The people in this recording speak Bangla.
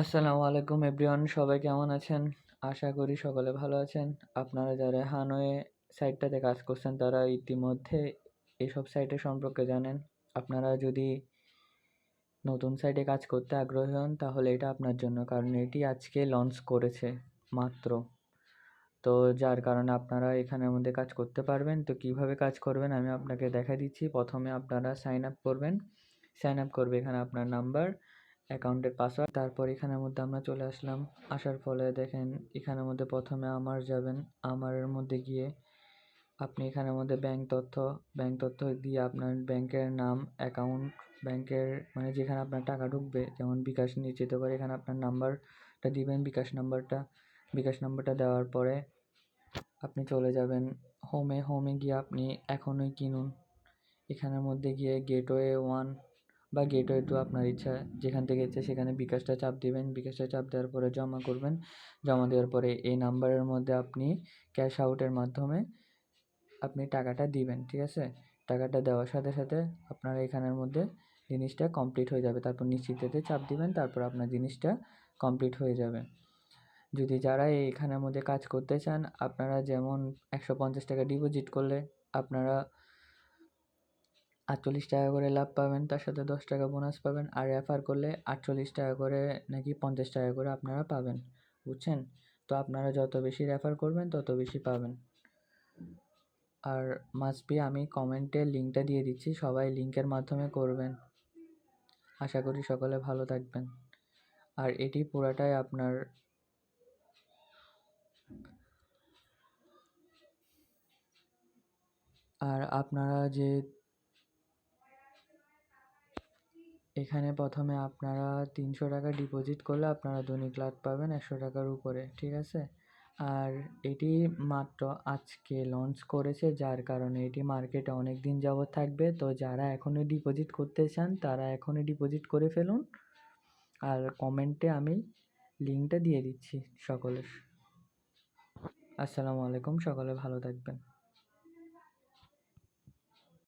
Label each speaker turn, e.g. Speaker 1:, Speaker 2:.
Speaker 1: আসসালামু আলাইকুম এভরিওয়ান, সবাই কেমন আছেন? আশা করি সকলে ভালো আছেন। আপনারা যারা হানয়ে সাইটটাতে কাজ করছেন, তারা ইতিমধ্যে এসব সাইটের সম্পর্কে জানেন। আপনারা যদি নতুন সাইটে কাজ করতে আগ্রহী হন, তাহলে এটা আপনার জন্য, কারণ এটি আজকে লঞ্চ করেছে মাত্র। তো যার কারণে আপনারা এখানের মধ্যে কাজ করতে পারবেন। তো কীভাবে কাজ করবেন আমি আপনাকে দেখা দিচ্ছি। প্রথমে আপনারা সাইন আপ করবেন। সাইন আপ করবে এখানে আপনার নাম্বার অ্যাকাউন্টের পাসওয়ার্ড। তারপর এখানের মধ্যে আমরা চলে আসলাম। আসার ফলে দেখেন, এখানের মধ্যে প্রথমে আমার যাবেন। আমারের মধ্যে গিয়ে আপনি এখানের মধ্যে ব্যাংক তথ্য ব্যাংক তথ্য দিয়ে আপনার ব্যাংকের নাম, অ্যাকাউন্ট, ব্যাংকের মানে যেখানে আপনার টাকা ঢুকবে, যেমন বিকাশ নিয়ে যেতে পারে এখানে আপনার নাম্বারটা দিবেন, বিকাশ নাম্বারটা বিকাশ নাম্বারটা দেওয়ার পরে আপনি চলে যাবেন। হোমে হোমে গিয়ে আপনি এখনই কিনুন। এখানের মধ্যে গিয়ে গেটওয়ে ওয়ান বা গেটওয়ে টু আপনার ইচ্ছা, যেখান থেকে ইচ্ছে সেখানে বিকাশটা চাপ দিবেন। বিকাশটা চাপ দেওয়ার পরে জমা করবেন। জমা দেওয়ার পরে এই নাম্বারের মধ্যে আপনি ক্যাশ আউটের মাধ্যমে আপনি টাকাটা দিবেন, ঠিক আছে? টাকাটা দেওয়ার সাথে সাথে আপনার এখানের মধ্যে জিনিসটা কমপ্লিট হয়ে যাবে। তারপর নিশ্চিততে চাপ দিবেন, তারপর আপনার জিনিসটা কমপ্লিট হয়ে যাবে। যদি যারা এখানের মধ্যে কাজ করতে চান, আপনারা যেমন একশো পঞ্চাশ টাকা ডিপোজিট করলে আপনারা আটচল্লিশ টাকা করে লাভ পাবেন, তার সাথে দশ টাকা বোনাস পাবেন আর রেফার করলে আটচল্লিশ টাকা করে নাকি পঞ্চাশ টাকা করে আপনারা পাবেন, বুঝছেন? তো আপনারা যত বেশি রেফার করবেন, তত বেশি পাবেন। আর মাস্ট বি আমি কমেন্টে লিঙ্কটা দিয়ে দিচ্ছি, সবাই লিঙ্কের মাধ্যমে করবেন। আশা করি সকলে ভালো থাকবেন। আর এটি পুরাটাই আপনার আর আপনারা যে এখানে প্রথমে আপনারা তিনশো টাকা ডিপোজিট করলে আপনারা দৈনিক লাভ পাবেন একশো টাকার উপরে, ঠিক আছে? আর এটি মাত্র আজকে লঞ্চ করেছে, যার কারণে এটি মার্কেটে অনেক দিন যাবৎ থাকবে। তো যারা এখনই ডিপোজিট করতে চান, তারা এখনই ডিপোজিট করে ফেলুন। আর কমেন্টে আমি লিঙ্কটা দিয়ে দিচ্ছি সকলের। আসসালামু আলাইকুম, সকলে ভালো থাকবেন।